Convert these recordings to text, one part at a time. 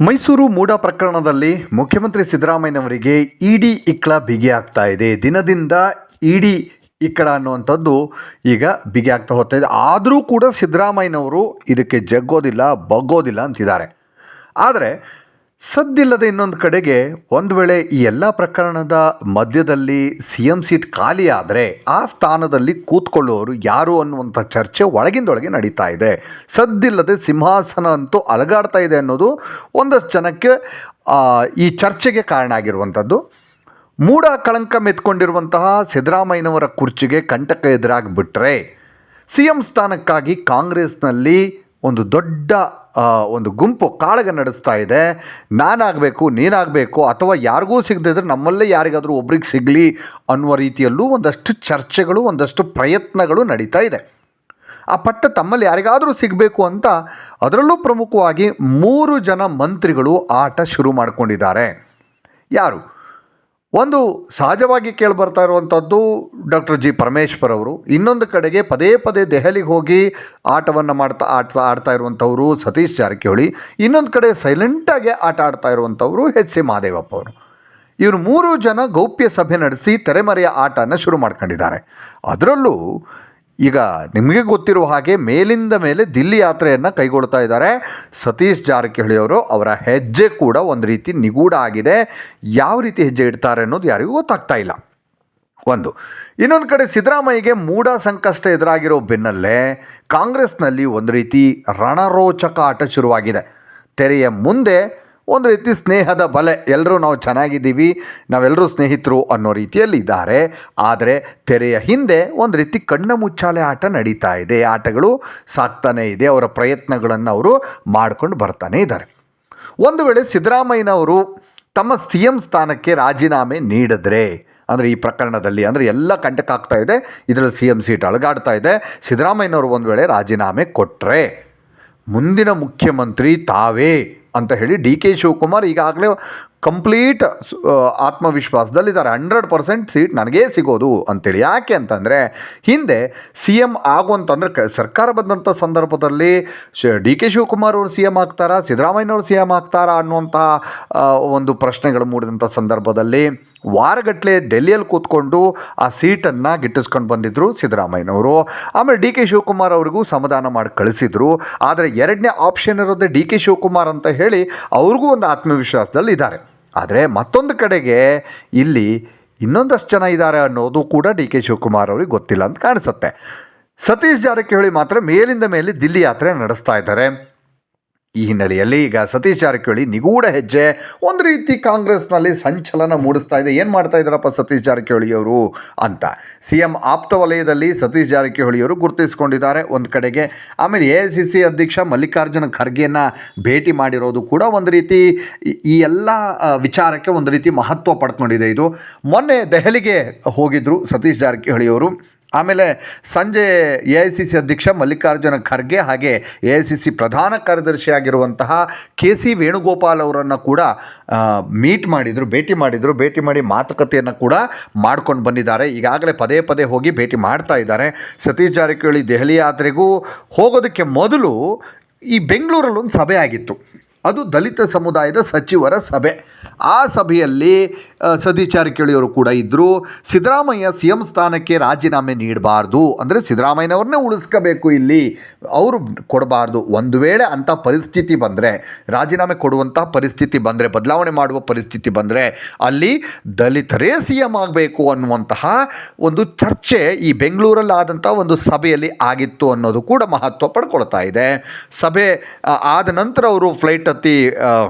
ಮೈಸೂರು ಮೂಡ ಪ್ರಕರಣದಲ್ಲಿ ಮುಖ್ಯಮಂತ್ರಿ ಸಿದ್ದರಾಮಯ್ಯನವರಿಗೆ ಇಡಿ ಇಕ್ಕಳ ಬಿಗಿ ಇದೆ. ದಿನದಿಂದ ಇಡಿ ಇಕ್ಕಳ ಅನ್ನುವಂಥದ್ದು ಈಗ ಬಿಗಿ ಆಗ್ತಾ ಹೋಗ್ತಾ ಇದೆ. ಆದರೂ ಕೂಡ ಸಿದ್ದರಾಮಯ್ಯನವರು ಇದಕ್ಕೆ ಜಗ್ಗೋದಿಲ್ಲ, ಬಗ್ಗೋದಿಲ್ಲ ಅಂತಿದ್ದಾರೆ. ಆದರೆ ಸದ್ದಿಲ್ಲದೆ ಇನ್ನೊಂದು ಕಡೆಗೆ ಒಂದು ವೇಳೆ ಈ ಎಲ್ಲ ಪ್ರಕರಣದ ಮಧ್ಯದಲ್ಲಿ ಸಿ ಎಂ ಸೀಟ್ ಖಾಲಿ ಆದರೆ ಆ ಸ್ಥಾನದಲ್ಲಿ ಕೂತ್ಕೊಳ್ಳುವವರು ಯಾರು ಅನ್ನುವಂಥ ಚರ್ಚೆ ಒಳಗಿಂದೊಳಗೆ ನಡೀತಾ ಇದೆ. ಸದ್ದಿಲ್ಲದೆ ಸಿಂಹಾಸನ ಅಂತೂ ಅಲಗಾಡ್ತಾ ಇದೆ ಅನ್ನೋದು ಒಂದಷ್ಟು ಜನಕ್ಕೆ ಈ ಚರ್ಚೆಗೆ ಕಾರಣ ಆಗಿರುವಂಥದ್ದು. ಮೂಡ ಕಳಂಕ ಮೆತ್ಕೊಂಡಿರುವಂತಹ ಸಿದ್ದರಾಮಯ್ಯನವರ ಕುರ್ಚಿಗೆ ಕಂಟಕ ಎದುರಾಗಿಬಿಟ್ರೆ ಸಿ ಎಂ ಸ್ಥಾನಕ್ಕಾಗಿ ಕಾಂಗ್ರೆಸ್ನಲ್ಲಿ ಒಂದು ದೊಡ್ಡ ಒಂದು ಗುಂಪು ಕಾಳಗ ನಡೆಸ್ತಾ ಇದೆ. ನಾನಾಗಬೇಕು, ನೀನಾಗಬೇಕು ಅಥವಾ ಯಾರಿಗೂ ಸಿಗದಿದ್ರೆ ನಮ್ಮಲ್ಲೇ ಯಾರಿಗಾದರೂ ಒಬ್ರಿಗೆ ಸಿಗಲಿ ಅನ್ನುವ ರೀತಿಯಲ್ಲೂ ಒಂದಷ್ಟು ಚರ್ಚೆಗಳು, ಒಂದಷ್ಟು ಪ್ರಯತ್ನಗಳು ನಡೀತಾ ಇದೆ. ಆ ಪಟ್ಟ ತಮ್ಮಲ್ಲಿ ಯಾರಿಗಾದರೂ ಸಿಗಬೇಕು ಅಂತ ಅದರಲ್ಲೂ ಪ್ರಮುಖವಾಗಿ ಮೂರು ಜನ ಮಂತ್ರಿಗಳು ಆಟ ಶುರು ಮಾಡಿಕೊಂಡಿದ್ದಾರೆ. ಯಾರು? ಒಂದು ಸಹಜವಾಗಿ ಕೇಳಿಬರ್ತಾ ಇರುವಂಥದ್ದು ಡಾಕ್ಟರ್ ಜಿ ಪರಮೇಶ್ವರ್ ಅವರು. ಇನ್ನೊಂದು ಕಡೆಗೆ ಪದೇ ಪದೇ ದೆಹಲಿಗೆ ಹೋಗಿ ಆಟವನ್ನು ಮಾಡ್ತಾ, ಆಡ್ತಾ ಆಡ್ತಾ ಇರುವಂಥವರು ಸತೀಶ್ ಜಾರಕಿಹೊಳಿ. ಇನ್ನೊಂದು ಕಡೆ ಸೈಲೆಂಟಾಗಿ ಆಟ ಆಡ್ತಾ ಇರುವಂಥವರು ಎಚ್ ಸಿ ಮಹಾದೇವಪ್ಪ ಅವರು. ಇವರು ಮೂರು ಜನ ಗೌಪ್ಯ ಸಭೆ ನಡೆಸಿ ತೆರೆಮರೆಯ ಆಟನ ಶುರು ಮಾಡ್ಕೊಂಡಿದ್ದಾರೆ. ಅದರಲ್ಲೂ ಈಗ ನಿಮಗೆ ಗೊತ್ತಿರುವ ಹಾಗೆ ಮೇಲಿಂದ ಮೇಲೆ ದಿಲ್ಲಿ ಯಾತ್ರೆಯನ್ನು ಕೈಗೊಳ್ತಾ ಇದ್ದಾರೆ. ಸತೀಶ್ ಜಾರಕಿಹೊಳಿ ಅವರು ಅವರ ಹೆಜ್ಜೆ ಕೂಡ ಒಂದು ರೀತಿ ನಿಗೂಢ ಆಗಿದೆ. ಯಾವ ರೀತಿ ಹೆಜ್ಜೆ ಇಡ್ತಾರೆ ಅನ್ನೋದು ಯಾರಿಗೂ ಗೊತ್ತಾಗ್ತಾ ಇಲ್ಲ. ಒಂದು, ಇನ್ನೊಂದು ಕಡೆ ಸಿದ್ದರಾಮಯ್ಯಗೆ ಮೂಢ ಸಂಕಷ್ಟ ಎದುರಾಗಿರೋ ಬೆನ್ನಲ್ಲೇ ಕಾಂಗ್ರೆಸ್ನಲ್ಲಿ ಒಂದು ರೀತಿ ರಣರೋಚಕ ಆಟ ಶುರುವಾಗಿದೆ. ತೆರೆಯ ಮುಂದೆ ಒಂದು ರೀತಿ ಸ್ನೇಹದ ಬಲೆ. ಎಲ್ಲರೂ ನಾವು ಚೆನ್ನಾಗಿದ್ದೀವಿ ನಾವೆಲ್ಲರೂ ಸ್ನೇಹಿತರು ಅನ್ನೋ ರೀತಿಯಲ್ಲಿ ಇದ್ದಾರೆ ಆದರೆ ತೆರೆಯ ಹಿಂದೆ ಒಂದು ರೀತಿ ಕಣ್ಣ ಮುಚ್ಚಾಲೆ ಆಟ ನಡೀತಾ ಇದೆ. ಆಟಗಳು ಸಾಕ್ತಾನೇ ಇದೆ, ಅವರ ಪ್ರಯತ್ನಗಳನ್ನು ಅವರು ಮಾಡ್ಕೊಂಡು ಬರ್ತಾನೇ ಇದ್ದಾರೆ. ಒಂದು ವೇಳೆ ಸಿದ್ದರಾಮಯ್ಯನವರು ತಮ್ಮ ಸಿ ಎಂ ಸ್ಥಾನಕ್ಕೆ ರಾಜೀನಾಮೆ ನೀಡಿದ್ರೆ, ಅಂದರೆ ಈ ಪ್ರಕರಣದಲ್ಲಿ, ಅಂದರೆ ಎಲ್ಲ ಕಂಟಕ ಆಗ್ತಾ ಇದೆ, ಇದರಲ್ಲಿ ಸಿ ಎಂ ಸೀಟ್ ಅಳಗಾಡ್ತಾ ಇದೆ, ಸಿದ್ದರಾಮಯ್ಯನವರು ಒಂದು ವೇಳೆ ರಾಜೀನಾಮೆ ಕೊಟ್ಟರೆ ಮುಂದಿನ ಮುಖ್ಯಮಂತ್ರಿ ತಾವೇ ಅಂತ ಹೇಳಿ ಡಿ ಕೆ ಶಿವಕುಮಾರ್ ಈಗಾಗಲೇ ಕಂಪ್ಲೀಟ್ ಆತ್ಮವಿಶ್ವಾಸದಲ್ಲಿದ್ದಾರೆ. ಹಂಡ್ರೆಡ್ ಪರ್ಸೆಂಟ್ ಸೀಟ್ ನನಗೇ ಸಿಗೋದು ಅಂತೇಳಿ. ಯಾಕೆ ಅಂತಂದರೆ, ಹಿಂದೆ ಸಿ ಎಂ ಆಗುವಂತಂದ್ರೆ ಕ, ಸರ್ಕಾರ ಬಂದಂಥ ಸಂದರ್ಭದಲ್ಲಿ ಶ, ಡಿ ಕೆ ಶಿವಕುಮಾರ್ ಅವರು ಸಿ ಎಂ ಆಗ್ತಾರಾ ಸಿದ್ದರಾಮಯ್ಯನವರು ಸಿ ಎಂ ಆಗ್ತಾರಾ ಅನ್ನುವಂಥ ಒಂದು ಪ್ರಶ್ನೆಗಳು ಮೂಡಿದಂಥ ಸಂದರ್ಭದಲ್ಲಿ ವಾರಗಟ್ಟಲೆ ಡೆಲ್ಲಿಯಲ್ಲಿ ಕೂತ್ಕೊಂಡು ಆ ಸೀಟನ್ನು ಗಿಟ್ಟಿಸ್ಕೊಂಡು ಬಂದಿದ್ದರು ಸಿದ್ದರಾಮಯ್ಯನವರು. ಆಮೇಲೆ ಡಿ ಕೆ ಶಿವಕುಮಾರ್ ಅವ್ರಿಗೂ ಸಮಾಧಾನ ಮಾಡಿ ಕಳಿಸಿದರು. ಆದರೆ ಎರಡನೇ ಆಪ್ಷನ್ ಇರೋದೇ ಡಿ ಕೆ ಶಿವಕುಮಾರ್ ಅಂತ ಹೇಳಿ ಅವ್ರಿಗೂ ಒಂದು ಆತ್ಮವಿಶ್ವಾಸದಲ್ಲಿ ಇದ್ದಾರೆ ಆದರೆ ಮತ್ತೊಂದು ಕಡೆಗೆ ಇಲ್ಲಿ ಇನ್ನೊಂದಷ್ಟು ಜನ ಇದ್ದಾರೆ ಅನ್ನೋದು ಕೂಡ ಡಿ ಕೆ ಶಿವಕುಮಾರ್ ಅವ್ರಿಗೆ ಗೊತ್ತಿಲ್ಲ ಅಂತ ಕಾಣಿಸುತ್ತೆ. ಸತೀಶ್ ಜಾರಕಿಹೊಳಿ ಮಾತ್ರ ಮೇಲಿಂದ ಮೇಲೆ ದಿಲ್ಲಿ ಯಾತ್ರೆ ನಡೆಸ್ತಾ ಇದ್ದಾರೆ. ಈ ಹಿನ್ನೆಲೆಯಲ್ಲಿ ಈಗ ಸತೀಶ್ ಜಾರಕಿಹೊಳಿ ನಿಗೂಢ ಹೆಜ್ಜೆ, ಒಂದು ರೀತಿ ಕಾಂಗ್ರೆಸ್ನಲ್ಲಿ ಸಂಚಲನ ಮೂಡಿಸ್ತಾ ಇದೆ. ಏನು ಮಾಡ್ತಾ ಇದ್ದಾರಪ್ಪ ಸತೀಶ್ ಜಾರಕಿಹೊಳಿ ಅವರು ಅಂತ. ಸಿ ಎಂ ಆಪ್ತ ವಲಯದಲ್ಲಿ ಸತೀಶ್ ಜಾರಕಿಹೊಳಿಯವರು ಗುರುತಿಸಿಕೊಂಡಿದ್ದಾರೆ. ಒಂದು ಕಡೆಗೆ ಆಮೇಲೆ ಎ ಸಿ ಸಿ ಅಧ್ಯಕ್ಷ ಮಲ್ಲಿಕಾರ್ಜುನ ಖರ್ಗೆಯನ್ನು ಭೇಟಿ ಮಾಡಿರೋದು ಕೂಡ ಒಂದು ರೀತಿ ಈ- ಎಲ್ಲ ವಿಚಾರಕ್ಕೆ ಒಂದು ರೀತಿ ಮಹತ್ವ ಪಡ್ಕೊಂಡಿದೆ ಇದು. ಮೊನ್ನೆ ದೆಹಲಿಗೆ ಹೋಗಿದ್ದರು ಸತೀಶ್ ಜಾರಕಿಹೊಳಿ ಅವರು ಆಮೇಲೆ ಸಂಜೆ ಎ ಐ ಸಿ ಸಿ ಅಧ್ಯಕ್ಷ ಮಲ್ಲಿಕಾರ್ಜುನ ಖರ್ಗೆ ಹಾಗೆ ಎ ಐ ಸಿ ಸಿ ಪ್ರಧಾನ ಕಾರ್ಯದರ್ಶಿಯಾಗಿರುವಂತಹ ಕೆ ಸಿ ವೇಣುಗೋಪಾಲ್ ಅವರನ್ನು ಕೂಡ ಮೀಟ್ ಮಾಡಿದರು, ಭೇಟಿ ಮಾಡಿದರು. ಭೇಟಿ ಮಾಡಿ ಮಾತುಕತೆಯನ್ನು ಕೂಡ ಮಾಡ್ಕೊಂಡು ಬಂದಿದ್ದಾರೆ. ಈಗಾಗಲೇ ಪದೇ ಪದೇ ಹೋಗಿ ಭೇಟಿ ಮಾಡ್ತಾ ಇದ್ದಾರೆ. ಸತೀಶ್ ಜಾರಕಿಹೊಳಿ ದೆಹಲಿ ಯಾತ್ರೆಗೂ ಹೋಗೋದಕ್ಕೆ ಮೊದಲು ಈ ಬೆಂಗಳೂರಲ್ಲಿ ಒಂದು ಸಭೆ ಆಗಿತ್ತು. ಅದು ದಲಿತ ಸಮುದಾಯದ ಸಚಿವರ ಸಭೆ. ಆ ಸಭೆಯಲ್ಲಿ ಸದಿ ಸತೀಶ್ ಜಾರಕಿಹೊಳಿ ಕೂಡ ಇದ್ದರು ಸಿದ್ದರಾಮಯ್ಯ ಸಿ ಎಂ ಸ್ಥಾನಕ್ಕೆ ರಾಜೀನಾಮೆ ನೀಡಬಾರ್ದು. ಅಂದರೆ ಸಿದ್ದರಾಮಯ್ಯನವ್ರನ್ನೇ ಉಳಿಸ್ಕೋಬೇಕು ಇಲ್ಲಿ. ಅವರು ಕೊಡಬಾರ್ದು. ಒಂದು ವೇಳೆ ಅಂಥ ಪರಿಸ್ಥಿತಿ ಬಂದರೆ, ರಾಜೀನಾಮೆ ಕೊಡುವಂಥ ಪರಿಸ್ಥಿತಿ ಬಂದರೆ, ಬದಲಾವಣೆ ಮಾಡುವ ಪರಿಸ್ಥಿತಿ ಬಂದರೆ, ಅಲ್ಲಿ ದಲಿತರೇ ಸಿ ಎಂ ಆಗಬೇಕು ಅನ್ನುವಂತಹ ಒಂದು ಚರ್ಚೆ ಈ ಬೆಂಗಳೂರಲ್ಲಿ ಆದಂಥ ಒಂದು ಸಭೆಯಲ್ಲಿ ಆಗಿತ್ತು ಅನ್ನೋದು ಕೂಡ ಮಹತ್ವ ಪಡ್ಕೊಳ್ತಾ ಇದೆ. ಸಭೆ ಆದ ನಂತರ ಅವರು ಫ್ಲೈಟ್ ಆ,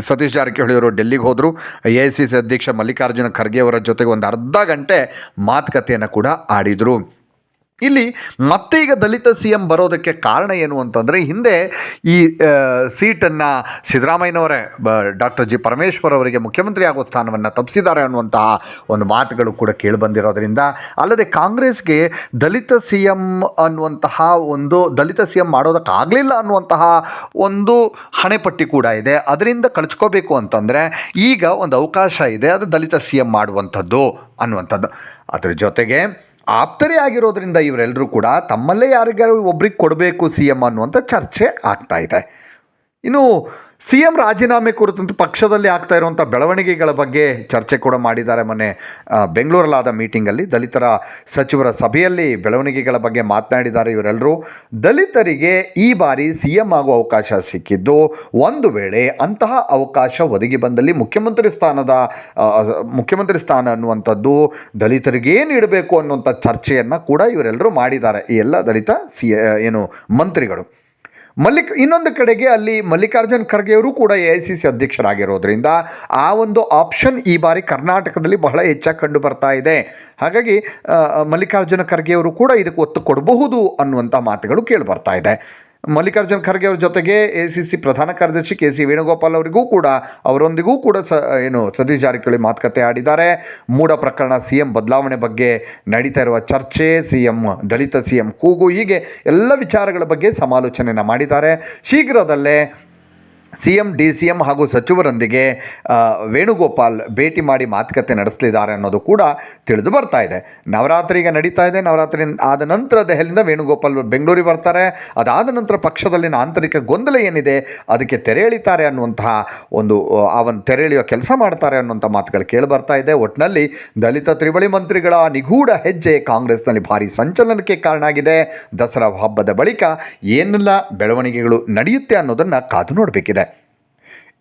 ಸತೀಶ್ ಜಾರಕಿಹೊಳಿ ಅವರು ಡೆಲ್ಲಿಗೆ ಹೋದರು. ಎ ಐ ಸಿ ಸಿ ಅಧ್ಯಕ್ಷ ಮಲ್ಲಿಕಾರ್ಜುನ ಖರ್ಗೆ ಅವರ ಜೊತೆಗೆ ಒಂದು ಅರ್ಧ ಗಂಟೆ ಮಾತುಕತೆಯನ್ನು ಕೂಡ ಆಡಿದರು. ಇಲ್ಲಿ ಮತ್ತೆ ಈಗ ದಲಿತ ಸಿ ಎಂ ಬರೋದಕ್ಕೆ ಕಾರಣ ಏನು ಅಂತಂದರೆ ಹಿಂದೆ ಈ ಸೀಟನ್ನು ಸಿದ್ದರಾಮಯ್ಯನವರೇ ಡಾಕ್ಟರ್ ಜಿ ಪರಮೇಶ್ವರ್ ಅವರಿಗೆ ಮುಖ್ಯಮಂತ್ರಿ ಆಗುವ ಸ್ಥಾನವನ್ನು ತಪ್ಪಿಸಿದ್ದಾರೆ ಅನ್ನುವಂತಹ ಒಂದು ಮಾತುಗಳು ಕೂಡ ಕೇಳಿಬಂದಿರೋದ್ರಿಂದ ಅಲ್ಲದೆ ಕಾಂಗ್ರೆಸ್ಗೆ ದಲಿತ ಸಿ ಎಂ ಅನ್ನುವಂತಹ ಒಂದು, ದಲಿತ ಸಿ ಎಂ ಮಾಡೋದಕ್ಕಾಗಲಿಲ್ಲ ಅನ್ನುವಂತಹ ಒಂದು ಹಣೆಪಟ್ಟಿ ಕೂಡ ಇದೆ. ಅದರಿಂದ ಕಳ್ಚ್ಕೊಬೇಕು ಅಂತಂದರೆ ಈಗ ಒಂದು ಅವಕಾಶ ಇದೆ, ಅದು ದಲಿತ ಸಿ ಎಂ ಮಾಡುವಂಥದ್ದು ಅನ್ನುವಂಥದ್ದು. ಅದರ ಜೊತೆಗೆ ಆಪ್ತರೇ ಆಗಿರೋದ್ರಿಂದ ಇವರೆಲ್ಲರೂ ಕೂಡ ತಮ್ಮಲ್ಲೇ ಯಾರಿಗಾರು ಒಬ್ರಿಗೆ ಕೊಡಬೇಕು ಸಿ ಎಂ ಅನ್ನುವಂಥ ಚರ್ಚೆ ಆಗ್ತಾ ಇದೆ. ಇನ್ನು ಸಿ ಎಂ ರಾಜೀನಾಮೆ ಕುರಿತಂತೆ ಪಕ್ಷದಲ್ಲಿ ಆಗ್ತಾ ಇರುವಂಥ ಬೆಳವಣಿಗೆಗಳ ಬಗ್ಗೆ ಚರ್ಚೆ ಕೂಡ ಮಾಡಿದ್ದಾರೆ ಮೊನ್ನೆ ಬೆಂಗಳೂರಲ್ಲಾದ ಮೀಟಿಂಗಲ್ಲಿ ದಲಿತರ ಸಚಿವರ ಸಭೆಯಲ್ಲಿ ಬೆಳವಣಿಗೆಗಳ ಬಗ್ಗೆ ಮಾತನಾಡಿದ್ದಾರೆ ಇವರೆಲ್ಲರೂ. ದಲಿತರಿಗೆ ಈ ಬಾರಿ ಸಿ ಎಂ ಆಗುವ ಅವಕಾಶ ಸಿಕ್ಕಿದ್ದು ಒಂದು ವೇಳೆ ಅಂತಹ ಅವಕಾಶ ಒದಗಿ ಬಂದಲ್ಲಿ ಮುಖ್ಯಮಂತ್ರಿ ಸ್ಥಾನದ ಮುಖ್ಯಮಂತ್ರಿ ಸ್ಥಾನ ಅನ್ನುವಂಥದ್ದು ದಲಿತರಿಗೆ ನೀಡಬೇಕು ಅನ್ನುವಂಥ ಚರ್ಚೆಯನ್ನು ಕೂಡ ಇವರೆಲ್ಲರೂ ಮಾಡಿದ್ದಾರೆ. ಈ ಎಲ್ಲ ದಲಿತ ಸಿ ಏನು ಮಂತ್ರಿಗಳು. ಮಲ್ಲಿಕ್, ಇನ್ನೊಂದು ಕಡೆಗೆ ಅಲ್ಲಿ ಮಲ್ಲಿಕಾರ್ಜುನ್ ಖರ್ಗೆ ಅವರು ಕೂಡ ಎ ಐ ಸಿ ಸಿ ಅಧ್ಯಕ್ಷರಾಗಿರೋದ್ರಿಂದ ಆ ಒಂದು ಆಪ್ಷನ್ ಈ ಬಾರಿ ಕರ್ನಾಟಕದಲ್ಲಿ ಬಹಳ ಹೆಚ್ಚಾಗಿ ಕಂಡು ಬರ್ತಾ ಇದೆ. ಹಾಗಾಗಿ ಮಲ್ಲಿಕಾರ್ಜುನ ಖರ್ಗೆಯವರು ಕೂಡ ಇದಕ್ಕೆ ಒತ್ತು ಕೊಡಬಹುದು ಅನ್ನುವಂಥ ಮಾತುಗಳು ಕೇಳಿ ಬರ್ತಾ ಇದೆ. ಮಲ್ಲಿಕಾರ್ಜುನ್ ಖರ್ಗೆ ಅವ್ರ ಜೊತೆಗೆ ಎ ಸಿ ಸಿ ಪ್ರಧಾನ ಕಾರ್ಯದರ್ಶಿ ಕೆ ಸಿ ವೇಣುಗೋಪಾಲ್ ಅವರಿಗೂ ಕೂಡ, ಅವರೊಂದಿಗೂ ಕೂಡ ಸ, ಏನು ಸತೀಶ್ ಜಾರಕಿಹೊಳಿ ಮಾತುಕತೆ ಆಡಿದ್ದಾರೆ. ಮೂಡ ಪ್ರಕರಣ ಸಿ ಎಂ ಬದಲಾವಣೆ ಬಗ್ಗೆ ನಡೀತಾ ಇರುವ ಚರ್ಚೆ, ಸಿ ಎಂ ದಲಿತ, ಸಿ ಎಂ ಕೂಗು ಹೀಗೆ ಎಲ್ಲ ವಿಚಾರಗಳ ಬಗ್ಗೆ ಸಮಾಲೋಚನೆಯನ್ನು ಮಾಡಿದ್ದಾರೆ. ಶೀಘ್ರದಲ್ಲೇ C M D C M ಹಾಗೂ ಸಚಿವರೊಂದಿಗೆ ವೇಣುಗೋಪಾಲ್ ಭೇಟಿ ಮಾಡಿ ಮಾತುಕತೆ ನಡೆಸಲಿದ್ದಾರೆ ಅನ್ನೋದು ಕೂಡ ತಿಳಿದು ಬರ್ತಾ ಇದೆ. ನವರಾತ್ರಿ ಈಗ ನಡೀತಾ ಇದೆ. ನವರಾತ್ರಿ ಆದ ನಂತರ ದೆಹಲಿಯಿಂದ ವೇಣುಗೋಪಾಲ್ ಬೆಂಗಳೂರಿಗೆ ಬರ್ತಾರೆ. ಅದಾದ ನಂತರ ಪಕ್ಷದಲ್ಲಿನ ಆಂತರಿಕ ಗೊಂದಲ ಏನಿದೆ ಅದಕ್ಕೆ ತೆರೆ ಎಳಿತಾರೆ ಅನ್ನುವಂತಹ ಒಂದು ಆ, ಒಂದು ತೆರೆ ಎಳೆಯುವ ಕೆಲಸ ಮಾಡ್ತಾರೆ ಅನ್ನುವಂಥ ಮಾತುಗಳು ಕೇಳಿ ಬರ್ತಾ ಇದೆ. ಒಟ್ಟಿನಲ್ಲಿ ದಲಿತ ತ್ರಿವಳಿ ಮಂತ್ರಿಗಳ ನಿಗೂಢ ಹೆಜ್ಜೆ ಕಾಂಗ್ರೆಸ್ನಲ್ಲಿ ಭಾರಿ ಸಂಚಲನಕ್ಕೆ ಕಾರಣ ಆಗಿದೆ. ದಸರಾ ಹಬ್ಬದ ಬಳಿಕ ಏನೆಲ್ಲ ಬೆಳವಣಿಗೆಗಳು ನಡೆಯುತ್ತೆ ಅನ್ನೋದನ್ನು ಕಾದು ನೋಡಬೇಕಿದೆ.